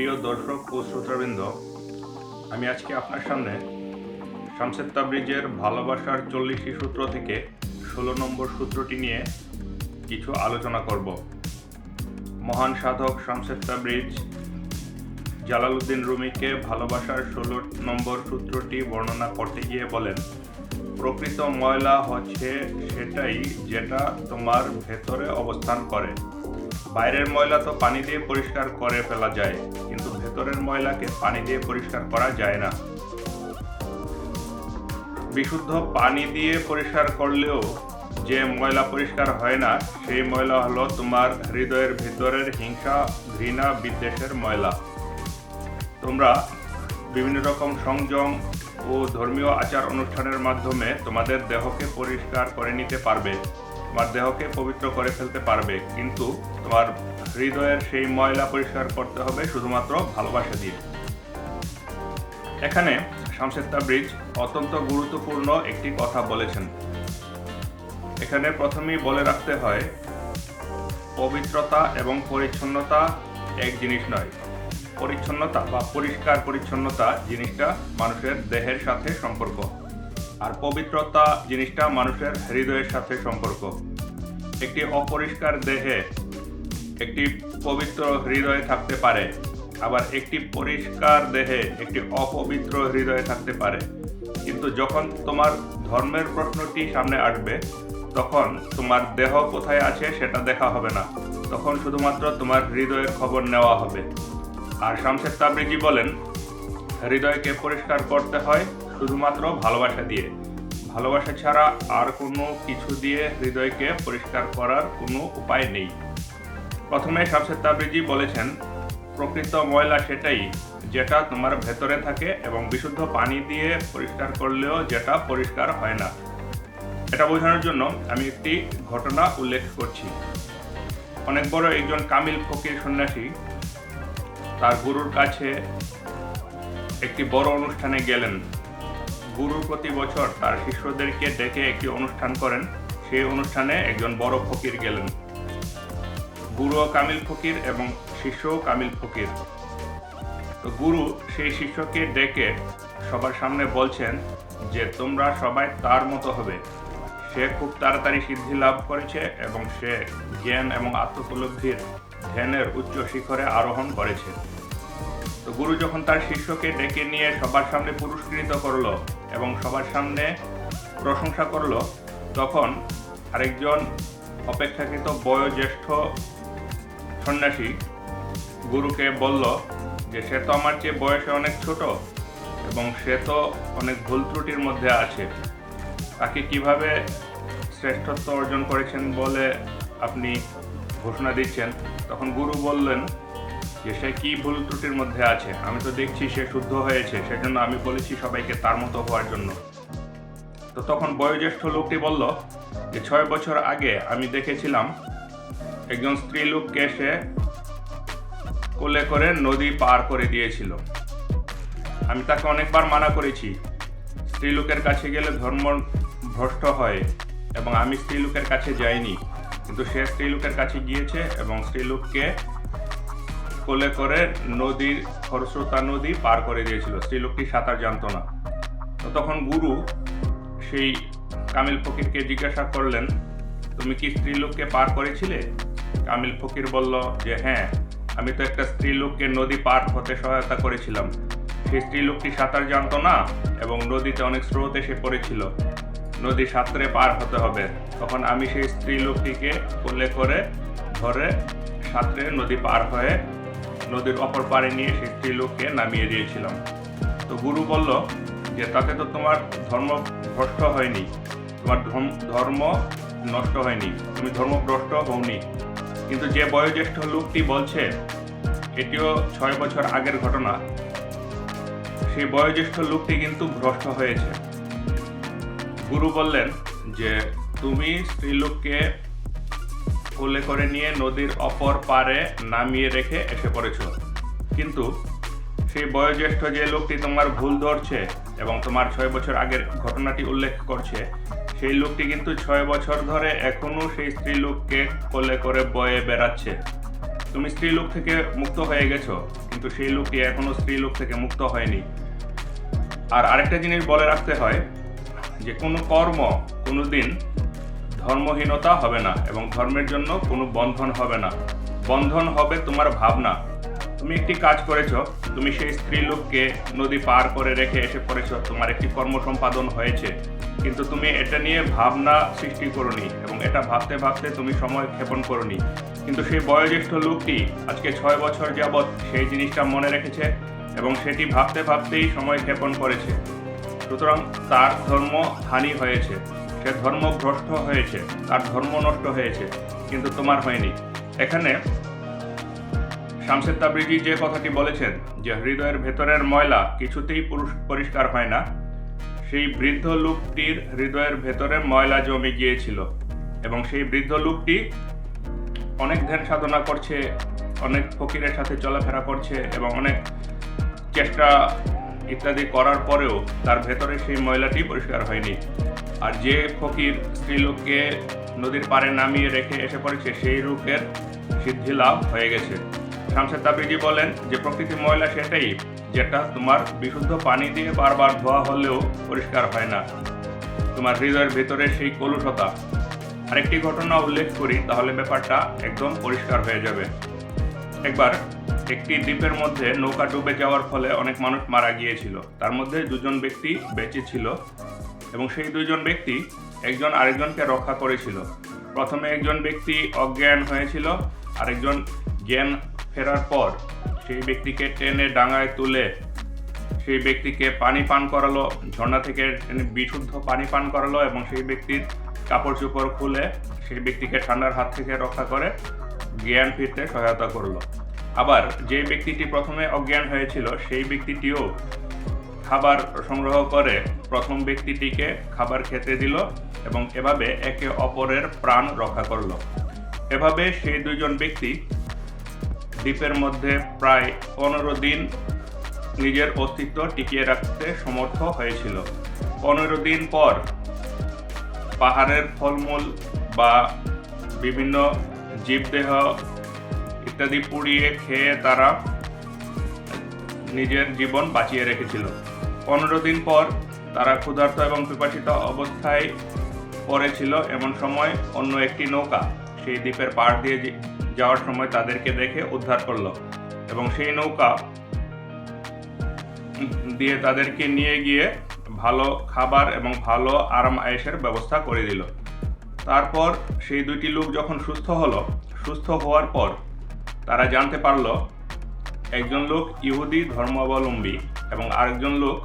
প্রিয় দর্শক ও শ্রোতাবৃন্দ, আমি আজকে আপনার সামনে শামসেদ তাবরিজের ভালোবাসার চল্লিশটি সূত্র থেকে ষোলো নম্বর সূত্রটি নিয়ে কিছু আলোচনা করব। মহান সাধক শামসেদ তাবরিজ জালালউদ্দিন রুমিকে ভালোবাসার ষোলো নম্বর সূত্রটি বর্ণনা করতে গিয়ে বলেন, প্রকৃত ময়লা হচ্ছে সেটাই যেটা তোমার ভেতরে অবস্থান করে। বাইরের ময়লা তো পানি দিয়ে পরিষ্কার করে ফেলা যায়, কিন্তু ভেতরের ময়লাকে পানি দিয়ে পরিষ্কার করা যায় না। বিশুদ্ধ পানি দিয়ে পরিষ্কার করলেও যে ময়লা পরিষ্কার হয় না, সেই ময়লা হলো তোমার হৃদয়ের ভেতরের হিংসা, ঘৃণা, বিদ্বেষের ময়লা। তোমরা বিভিন্ন রকম সংযম ও ধর্মীয় আচার অনুষ্ঠানের মাধ্যমে তোমাদের দেহকে পরিষ্কার করে নিতে পারবে। তোমার দেহকে পবিত্র করে ফেলতে পারবে, কিন্তু তোমার হৃদয়ের সেই ময়লা পরিষ্কার করতে হবে শুধুমাত্র ভালোবাসা দিয়ে। এখানে শামশেদ তাবরিজ অত্যন্ত গুরুত্বপূর্ণ একটি কথা বলেছেন। এখানে প্রথমেই বলে রাখতে হয়, পবিত্রতা এবং পরিচ্ছন্নতা এক জিনিস নয়। পরিচ্ছন্নতা বা পরিষ্কার পরিচ্ছন্নতা জিনিসটা মানুষের দেহের সাথে সম্পর্ক। পবিত্রতা জিনিসটা মানুষের হৃদয়ের সাথে সম্পর্ক। একটি অপরিষ্কার দেহে একটি পবিত্র হৃদয় থাকতে পারে, আবার একটি পরিষ্কার দেহে একটি অপবিত্র হৃদয় থাকতে পারে। কিন্তু যখন তোমার ধর্মের প্রশ্নটি সামনে আসবে, তখন তোমার দেহ কোথায় আছে সেটা দেখা হবে না। তখন শুধুমাত্র তোমার হৃদয়ের খবর নেওয়া হবে। আর শামশেদ তাবরিজি বলেন, হৃদয়কে পরিষ্কার করতে হয় শুধুমাত্র ভালোবাসা দিয়ে। ভালোবাসা ছাড়া আর কোনো কিছু দিয়ে হৃদয়কে পরিষ্কার করার কোনো উপায় নেই। প্রথমে শামশেদ তাবরিজি বলেছেন, প্রকৃত ময়লা সেটাই যেটা তোমার ভেতরে থাকে এবং বিশুদ্ধ পানি দিয়ে পরিষ্কার করলেও যেটা পরিষ্কার হয় না। এটা বোঝানোর জন্য আমি একটি ঘটনা উল্লেখ করছি। অনেক বড় একজন কামিল ফকির সন্ন্যাসী তার গুরুর কাছে একটি বড় অনুষ্ঠানে গেলেন। গুরু প্রতি বছর তার শিষ্যদেরকে ডেকে একটি অনুষ্ঠান করেন। সেই অনুষ্ঠানে একজন বড় ফকির গেলেন। গুরুও কামিল ফকির এবং শিষ্যও কামিল ফকির। তো গুরু সেই শিষ্যকে ডেকে সবার সামনে বলছেন যে, তোমরা সবাই তার মতো হবে। সে খুব তাড়াতাড়ি সিদ্ধি লাভ করেছে এবং সে জ্ঞান এবং আত্মপলব্ধির ধ্যানের উচ্চ শিখরে আরোহণ করেছে। তো গুরু যখন তার শিষ্যকে ডেকে নিয়ে সবার সামনে পুরস্কৃত করল এবং সবার সামনে প্রশংসা করল, তখন আরেকজন অপেক্ষাকৃত বয়োজ্যেষ্ঠ সন্ন্যাসী গুরুকে বলল যে, সে তো আমার চেয়ে বয়সে অনেক ছোট এবং সে তো অনেক ভুল ত্রুটির মধ্যে আছে। তাকে কীভাবে শ্রেষ্ঠত্ব অর্জন করেছেন বলে আপনি ঘোষণা দিচ্ছেন? তখন গুরু বললেন যে সে কি ভুল ত্রুটির মধ্যে আছে? আমি তো দেখছি সে শুদ্ধ হয়েছে, সেজন্য আমি বলেছি সবাইকে তার মতো হওয়ার জন্য। তো তখন বয়োজ্যেষ্ঠ লোকটি বলল, যে ছয় বছর আগে আমি দেখেছিলাম একজন স্ত্রী লোককে সে কোলে করে নদী পার করে দিয়েছিল। আমি তাকে অনেকবার মানা করেছি স্ত্রীলোকের কাছে গেলে ধর্ম ভ্রষ্ট হয় এবং আমি স্ত্রীলোকের কাছে যাইনি। কিন্তু সে স্ত্রীলোকের কাছে গিয়েছে এবং স্ত্রীলোককে কোলে করে নদীর খরস্রোতা নদী পার করে দিয়েছিল। সেই স্ত্রীলোকটি সাঁতার জানতো না। তো তখন গুরু সেই কামিল ফকিরকে জিজ্ঞাসা করলেন, তুমি কি স্ত্রীলোককে পার করেছিলে? কামিল ফকির বলল যে হ্যাঁ আমি তো একটা স্ত্রীলোককে নদী পার হতে সহায়তা করেছিলাম। সেই স্ত্রীলোকটি সাঁতার জানতো না এবং নদীতে অনেক স্রোত এসে পড়েছিল। নদী সাঁতরে পার হতে হবে। তখন আমি সেই স্ত্রীলোকটিকে কোলে করে ধরে সাঁতরে নদী পার হয়ে নদীর অপর পাড়ে নিয়ে সেই স্ত্রীলোককে নামিয়ে দিয়েছিলাম। তো গুরু বলল যে, তাতে তো তোমার ধর্ম ভ্রষ্ট হয়নি, তোমার ধর্ম- নষ্ট হয়নি, তুমি ধর্মভ্রষ্ট হওনি। কিন্তু যে বয়োজ্যেষ্ঠ লোকটি বলছে, এটিও ছয় বছর আগের ঘটনা। সেই বয়োজ্যেষ্ঠ লোকটি কিন্তু ভ্রষ্ট হয়েছে। গুরু বললেন যে, তুমি স্ত্রীলোককে কোলে করে নিয়ে নদীর অপর পারে নামিয়ে রেখে এসে পড়েছ। কিন্তু সেই বয়োজ্যেষ্ঠ যে লোকটি তোমার ভুল ধরছে এবং তোমার ছয় বছর আগের ঘটনাটি উল্লেখ করছে, সেই লোকটি কিন্তু ছয় বছর ধরে এখনও সেই স্ত্রী লোককে কোলে করে বয়ে বেড়াচ্ছে। তুমি স্ত্রী লোক থেকে মুক্ত হয়ে গেছো, কিন্তু সেই লোকটি এখনও স্ত্রী লোক থেকে মুক্ত হয়নি। আর আরেকটা জিনিস বলে রাখতে হয় যে কোনো কর্ম কোনো দিন ধর্মহীনতা হবে না এবং ধর্মের জন্য কোনো বন্ধন হবে না। বন্ধন হবে তোমার ভাবনা। তুমি একটি কাজ করেছ, তুমি সেই স্ত্রী লোককে নদী পার করে রেখে এসে পড়েছ, তোমার একটি কর্ম সম্পাদন হয়েছে। কিন্তু তুমি এটা নিয়ে ভাবনা সৃষ্টি করনি এবং এটা ভাবতে ভাবতে তুমি সময় ক্ষেপণ করনি। কিন্তু সেই বয়োজ্যেষ্ঠ লোকটি আজকে ছয় বছর যাবৎ সেই জিনিসটা মনে রেখেছে এবং সেটি ভাবতে ভাবতেই সময় ক্ষেপণ করেছে। সুতরাং তার ধর্ম হানি হয়েছে। সে ধর্ম ভ্রষ্ট হয়েছে, তার ধর্ম নষ্ট হয়েছে, কিন্তু তোমার হয়নি। এখানে শামসেদ তাবরিজি যে কথাটি বলেছেন যে হৃদয়ের ভেতরের ময়লা কিছুতেই পুরুষ- পরিষ্কার হয় না, সেই বৃদ্ধ লোকটির হৃদয়ের ভেতরে ময়লা জমে গিয়েছিল এবং সেই বৃদ্ধ লোকটি অনেক ধ্যান সাধনা করছে, অনেক ফকিরের সাথে চলাফেরা করছে এবং অনেক চেষ্টা ইত্যাদি করার পরেও তার ভেতরে সেই ময়লাটি পরিষ্কার হয়নি। আর যে ফকির স্ত্রীলোককে নদীর পাড়ে নামিয়ে রেখে এসে পড়েছে, সেই রূপের সিদ্ধি লাভ হয়ে গেছে। শামসেদ তাবরিজি বলেন যে, প্রকৃতি ময়লা সেটাই যেটা তোমার বিশুদ্ধ পানি দিয়ে বারবার ধোয়া হলেও পরিষ্কার হয় না। তোমার হৃদয়ের ভেতরে সেই কলুষতা। আরেকটি ঘটনা উল্লেখ করি, তাহলে ব্যাপারটা একদম পরিষ্কার হয়ে যাবে। একবার একটি দ্বীপের মধ্যে নৌকা ডুবে যাওয়ার ফলে অনেক মানুষ মারা গিয়েছিল। তার মধ্যে দুজন ব্যক্তি বেঁচে ছিল। এবং সেই দুইজন ব্যক্তি একজন আরেকজনকে রক্ষা করেছিল। প্রথমে একজন ব্যক্তি অজ্ঞান হয়েছিল, আরেকজন জ্ঞান ফেরার পর সেই ব্যক্তিকে টেনে ডাঙায় তুলে সেই ব্যক্তিকে পানি পান করালো, ঝর্ণা থেকে বিশুদ্ধ পানি পান করালো এবং সেই ব্যক্তির কাপড় চোপড় খুলে সেই ব্যক্তিকে ঠান্ডার হাত থেকে রক্ষা করে জ্ঞান ফিরতে সহায়তা করল। আবার যে ব্যক্তিটি প্রথমে অজ্ঞান হয়েছিল, সেই ব্যক্তিটিও খাবার সংগ্রহ করে প্রথম ব্যক্তিটিকে খাবার খেতে দিল এবং এভাবে একে অপরের প্রাণ রক্ষা করল। এভাবে সেই দুজন ব্যক্তি দ্বীপের মধ্যে প্রায় পনেরো দিন নিজের অস্তিত্ব টিকিয়ে রাখতে সমর্থ হয়েছিল। পনেরো দিন পর পাহাড়ের ফলমূল বা বিভিন্ন জীবদেহ ইত্যাদি পুড়িয়ে খেয়ে তারা নিজের জীবন বাঁচিয়ে রেখেছিল। পনেরো দিন পর তারা ক্ষুধার্ত এবং পিপাসিত অবস্থায় পড়েছিল এমন সময় অন্য একটি নৌকা সেই দ্বীপের পাড় দিয়ে যাওয়ার সময় তাদেরকে দেখে উদ্ধার করল এবং সেই নৌকা দিয়ে তাদেরকে নিয়ে গিয়ে ভালো খাবার এবং ভালো আরাম আয়েসের ব্যবস্থা করে দিল। তারপর সেই দুইটি লোক যখন সুস্থ হলো, সুস্থ হওয়ার পর তারা জানতে পারল, একজন লোক ইহুদি ধর্মাবলম্বী এবং আরেকজন লোক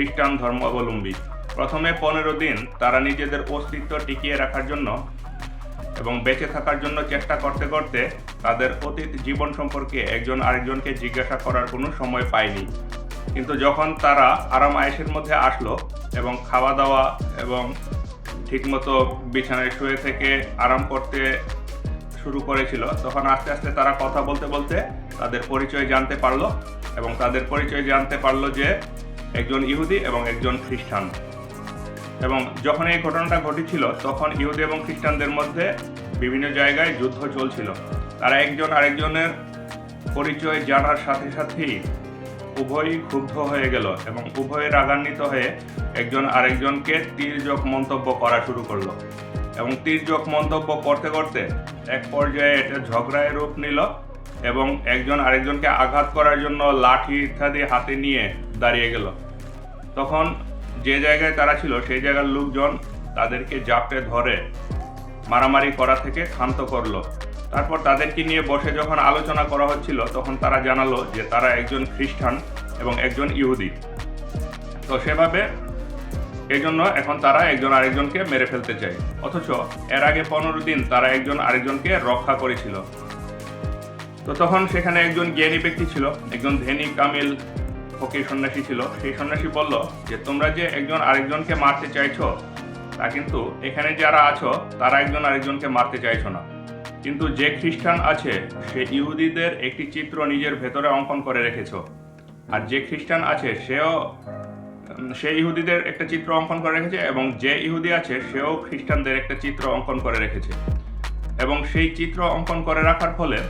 খ্রিস্টান ধর্মাবলম্বী। প্রথমে পনেরো দিন তারা নিজেদের অস্তিত্ব টিকিয়ে রাখার জন্য এবং বেঁচে থাকার জন্য চেষ্টা করতে করতে তাদের অতীত জীবন সম্পর্কে একজন আরেকজনকে জিজ্ঞাসা করার কোনো সময় পায়নি। কিন্তু যখন তারা আরাম আয়েসের মধ্যে আসলো এবং খাওয়া দাওয়া এবং ঠিকমতো বিছানায় শুয়ে থেকে আরাম করতে শুরু করেছিল, তখন আস্তে আস্তে তারা কথা বলতে বলতে তাদের পরিচয় জানতে পারল এবং তাদের পরিচয় জানতে পারল যে একজন ইহুদি এবং একজন খ্রিস্টান। এবং যখন এই ঘটনাটা ঘটেছিল, তখন ইহুদি এবং খ্রিস্টানদের মধ্যে বিভিন্ন জায়গায় যুদ্ধ চলছিল। তারা একজন আরেকজনের পরিচয় জানার সাথে সাথেই উভয়ই ক্ষুব্ধ হয়ে গেল এবং উভয়ে রাগান্বিত হয়ে একজন আরেকজনকে তীর্যক মন্তব্য করা শুরু করল। এবং তীর্যক মন্তব্য করতে করতে এক পর্যায়ে এটা ঝগড়ায় রূপ নিল। এবং একজন আরেকজনকে আঘাত করার জন্য লাঠি ইত্যাদি হাতে নিয়ে দাঁড়িয়ে গেল। তখন যে জায়গায় তারা ছিল, সেই জায়গার লোকজন তাদেরকে জাপটে ধরে মারামারি করা থেকে ক্ষান্ত করল। তারপর তাদেরকে নিয়ে বসে যখন আলোচনা করা হচ্ছিল, তখন তারা জানালো যে তারা একজন খ্রিস্টান এবং একজন ইহুদি। তো সেভাবে এই জন্য এখন তারা একজন আরেকজনকে মেরে ফেলতে চায়। অথচ এর আগে পনেরো দিন তারা একজন আরেকজনকে রক্ষা করেছিল। তো তখন সেখানে একজন জ্ঞানী ব্যক্তি ছিল, একজন ধেনি কামিল ফকির সন্ন্যাসী ছিল। সেই সন্ন্যাসী বলল যে, তোমরা যে একজন আরেকজনকে মারতে চাইছো, তা কিন্তু এখানে যারা আছো, তারা একজন আরেকজনকে মারতে চাইছো না। কিন্তু যে খ্রিস্টান আছে, সে ইহুদিদের একটি চিত্র নিজের ভেতরে অঙ্কন করে রেখেছ। আর যে খ্রিস্টান আছে, সেও সে ইহুদিদের একটা চিত্র অঙ্কন করে রেখেছে এবং যে ইহুদি আছে, সেও খ্রিস্টানদের একটা চিত্র অঙ্কন করে রেখেছে। এবং সেই চিত্র অঙ্কন করে রাখার ফলে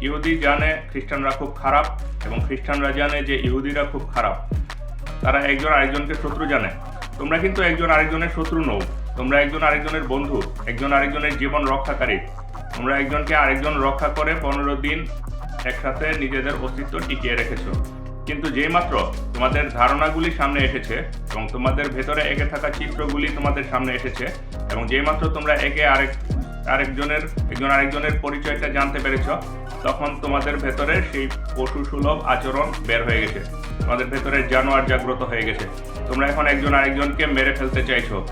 ইহুদি জানে খ্রিস্টানরা খুব খারাপ এবং খ্রিস্টানরা জানে যে ইহুদিরা খুব খারাপ। তারা একজন আরেকজনকে শত্রু জানে। তোমরা কিন্তু একজন আরেকজনের শত্রু নও। তোমরা একজন আরেকজনের বন্ধু, একজন আরেকজনের জীবন রক্ষাকারী। তোমরা একজনকে আরেকজন রক্ষা করে পনেরো দিন একসাথে নিজেদের অস্তিত্ব টিকিয়ে রেখেছো। কিন্তু যেই মাত্র তোমাদের ধারণাগুলি সামনে এসেছে এবং তোমাদের ভেতরে একে থাকা চিত্রগুলি তোমাদের সামনে এসেছে এবং যেই মাত্র তোমরা একে আরেক আরেকজনের, একজন আরেকজনের পরিচয়টা জানতে পেরেছ, তখন তোমাদের ভেতরে সেই পশু সুলভ আচরণ বের হয়ে গেছে। তোমাদের ভেতরে জানোয়ার জাগ্রত হয়ে গেছে। তোমরা এখন একজন আরেকজনকে মেরে ফেলতে চাইছো।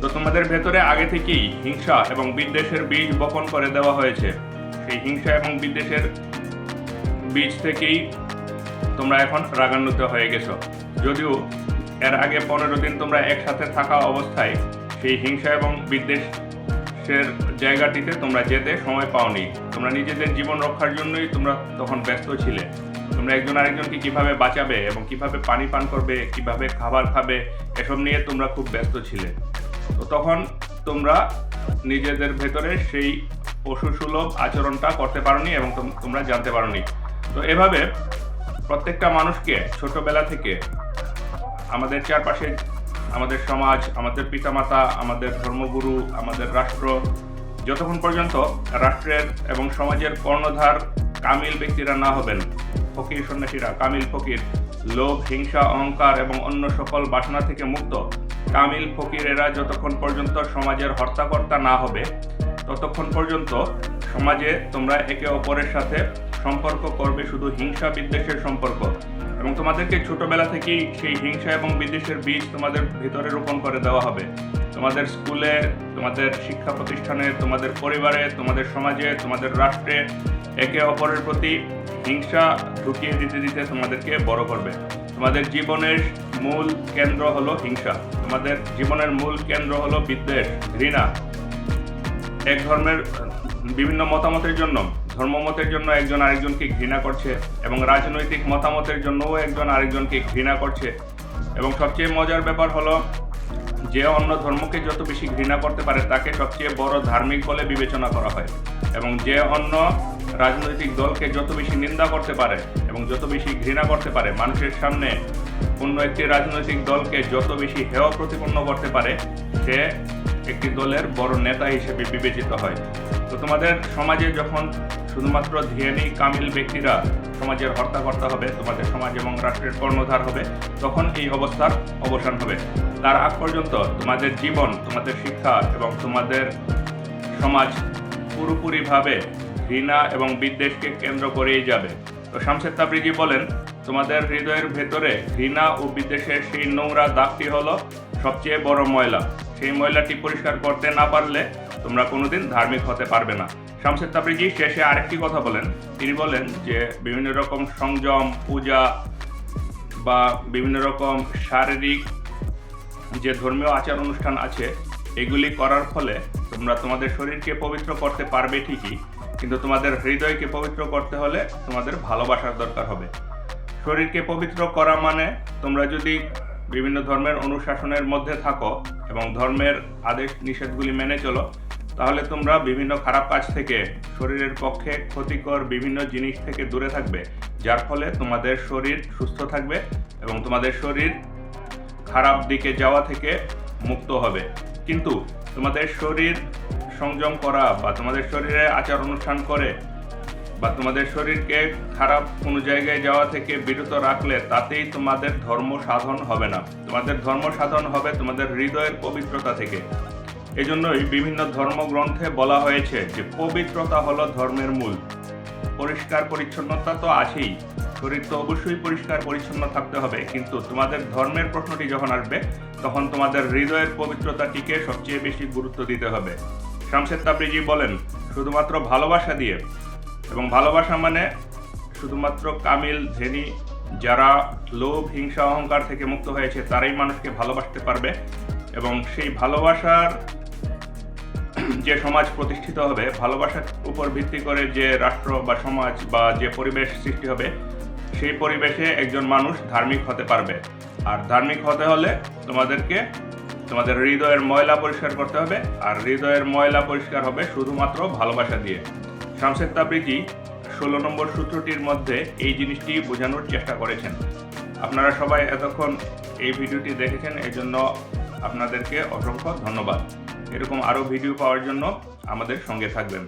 তো তোমাদের ভেতরে আগে থেকেই হিংসা এবং বিদ্বেষের বীজ বপন করে দেওয়া হয়েছে। সেই হিংসা এবং বিদ্বেষের বীজ থেকেই তোমরা এখন রাগান্বিত হয়ে গেছো। যদিও এর আগে পনেরো দিন তোমরা একসাথে থাকা অবস্থায় সেই হিংসা এবং জায়গাটিতে তোমরা যেতে সময় পাওনি। তোমরা নিজেদের জীবন রক্ষার জন্যই তোমরা তখন ব্যস্ত ছিলে। তোমরা একজন আরেকজনকে কীভাবে বাঁচাবে এবং কীভাবে পানি পান করবে, কীভাবে খাবার খাবে, এসব নিয়ে তোমরা খুব ব্যস্ত ছিলে। তো তখন তোমরা নিজেদের ভেতরে সেই পশু সুলভ আচরণটা করতে পারোনি এবং তোমরা জানতে পারোনি। তো এভাবে প্রত্যেকটা মানুষকে ছোটবেলা থেকে আমাদের চারপাশে আমাদের সমাজ, আমাদের পিতামাতা, আমাদের ধর্মগুরু, আমাদের রাষ্ট্র, যতক্ষণ পর্যন্ত রাষ্ট্রের এবং সমাজের কর্ণধার কামিল ব্যক্তিরা না হবেন, ফকির সন্ন্যাসীরা, কামিল ফকির, লোভ, হিংসা, অহংকার এবং অন্য সকল বাসনা থেকে মুক্ত, কামিল ফকিরেরা যতক্ষণ পর্যন্ত সমাজের হর্তাকর্তা না হবে, ততক্ষণ পর্যন্ত সমাজে তোমরা একে অপরের সাথে সম্পর্ক করবে শুধু হিংসা বিদ্বেষের সম্পর্ক। এবং তোমাদেরকে ছোটবেলা থেকেই সেই হিংসা এবং বিদ্বেষের বীজ তোমাদের ভিতরে রোপণ করে দেওয়া হবে। তোমাদের স্কুলে, তোমাদের শিক্ষা প্রতিষ্ঠানে, তোমাদের পরিবারে, তোমাদের সমাজে, তোমাদের রাষ্ট্রে একে অপরের প্রতি হিংসা ঢুকিয়ে দিতে দিতে তোমাদেরকে বড় করবে। তোমাদের জীবনের মূল কেন্দ্র হলো হিংসা। তোমাদের জীবনের মূল কেন্দ্র হলো বিদ্বেষ, ঘৃণা। এক ধর্মের বিভিন্ন মতামতের জন্য ধর্মমতের জন্য একজন আরেকজনকে ঘৃণা করছে এবং রাজনৈতিক মতামতের জন্যও একজন আরেকজনকে ঘৃণা করছে। এবং সবচেয়ে মজার ব্যাপার হলো, যে অন্য ধর্মকে যত বেশি ঘৃণা করতে পারে, তাকে সবচেয়ে বড় ধার্মিক বলে বিবেচনা করা হয়। এবং যে অন্য রাজনৈতিক দলকে যত বেশি নিন্দা করতে পারে এবং যত বেশি ঘৃণা করতে পারে, মানুষের সামনে অন্য একটি রাজনৈতিক দলকে যত বেশি হেয় প্রতিপন্ন করতে পারে, সে একটি দলের বড় নেতা হিসেবে বিবেচিত হয়। তো তোমাদের সমাজে যখন শুধুমাত্র ধ্যানী কামিল ব্যক্তিরা সমাজের হর্তাকর্তা হবে, তোমাদের সমাজ এবং রাষ্ট্রের কর্ণধার হবে, তখন এই অবস্থার অবসান হবে। তার আগ পর্যন্ত তোমাদের জীবন, তোমাদের শিক্ষা এবং তোমাদের সমাজ পুরোপুরিভাবে ঘৃণা এবং বিদ্বেষকে কেন্দ্র করেই যাবে। তো শামসেদ তাবরিজি বলেন, তোমাদের হৃদয়ের ভেতরে ঘৃণা ও বিদ্বেষের সেই নোংরা দাগটি হলো সবচেয়ে বড় ময়লা। সেই ময়লাটি পরিষ্কার করতে না পারলে তোমরা কোনোদিন ধার্মিক হতে পারবে না। শামসেদ তাবরিজি শেষে আরেকটি কথা বলেন। তিনি বলেন যে, বিভিন্ন রকম সংযম, পূজা বা বিভিন্ন রকম শারীরিক যে ধর্মীয় আচার অনুষ্ঠান আছে, এগুলি করার ফলে তোমরা তোমাদের শরীরকে পবিত্র করতে পারবে ঠিকই, কিন্তু তোমাদের হৃদয়কে পবিত্র করতে হলে তোমাদের ভালোবাসার দরকার হবে। শরীরকে পবিত্র করা মানে তোমরা যদি বিভিন্ন ধর্মের অনুশাসনের মধ্যে থাকো এবং ধর্মের আদেশ নিষেধগুলি মেনে চলো তাহলে তোমরা বিভিন্ন খারাপ কাজ থেকে শরীরের পক্ষে ক্ষতিকর বিভিন্ন জিনিস থেকে দূরে থাকবে, যার ফলে তোমাদের শরীর সুস্থ থাকবে এবং তোমাদের শরীর খারাপ দিকে যাওয়া থেকে মুক্ত হবে। কিন্তু তোমাদের শরীর সংযম করা বা তোমাদের শরীরে আচার অনুষ্ঠান করে বা তোমাদের শরীরকে খারাপ কোনো জায়গায় যাওয়া থেকে বিরত রাখলে তাতেই তোমাদের ধর্ম সাধন হবে না। তোমাদের ধর্ম সাধন হবে তোমাদের হৃদয়ের পবিত্রতা থেকে। এজন্যই বিভিন্ন ধর্মগ্রন্থে বলা হয়েছে যে পবিত্রতা হলো ধর্মের মূল। পরিষ্কার পরিচ্ছন্নতা তো আছেই। শরীর তো অবশ্যই পরিষ্কার পরিচ্ছন্ন থাকতে হবে। কিন্তু তোমাদের ধর্মের প্রশ্নটি যখন আসবে, তখন তোমাদের হৃদয়ের পবিত্রতাটিকে সবচেয়ে বেশি গুরুত্ব দিতে হবে। শামসেদ তাবরিজি বলেন, শুধুমাত্র ভালোবাসা দিয়ে এবং ভালোবাসা মানে শুধুমাত্র কামিল ধেনি যারা লোভ, হিংসা, অহংকার থেকে মুক্ত হয়েছে, তারাই মানুষকে ভালোবাসতে পারবে। এবং সেই ভালোবাসার যে সমাজ প্রতিষ্ঠিত হবে, ভালোবাসার উপর ভিত্তি করে যে রাষ্ট্র বা সমাজ বা যে পরিবেশ সৃষ্টি হবে, সেই পরিবেশে একজন মানুষ ধার্মিক হতে পারবে। আর ধার্মিক হতে হলে তোমাদেরকে, তোমাদের হৃদয়ের ময়লা পরিষ্কার করতে হবে, আর হৃদয়ের ময়লা পরিষ্কার হবে শুধুমাত্র ভালোবাসা দিয়ে। শামসেদ তাবরিজি ষোলো নম্বর সূত্রটির মধ্যে এই জিনিসটি বোঝানোর চেষ্টা করেছেন। আপনারা সবাই এতক্ষণ এই ভিডিওটি দেখেছেন এই জন্য আপনাদেরকে অসংখ্য ধন্যবাদ। এরকম আরও ভিডিও পাওয়ার জন্য আমাদের সঙ্গে থাকবেন।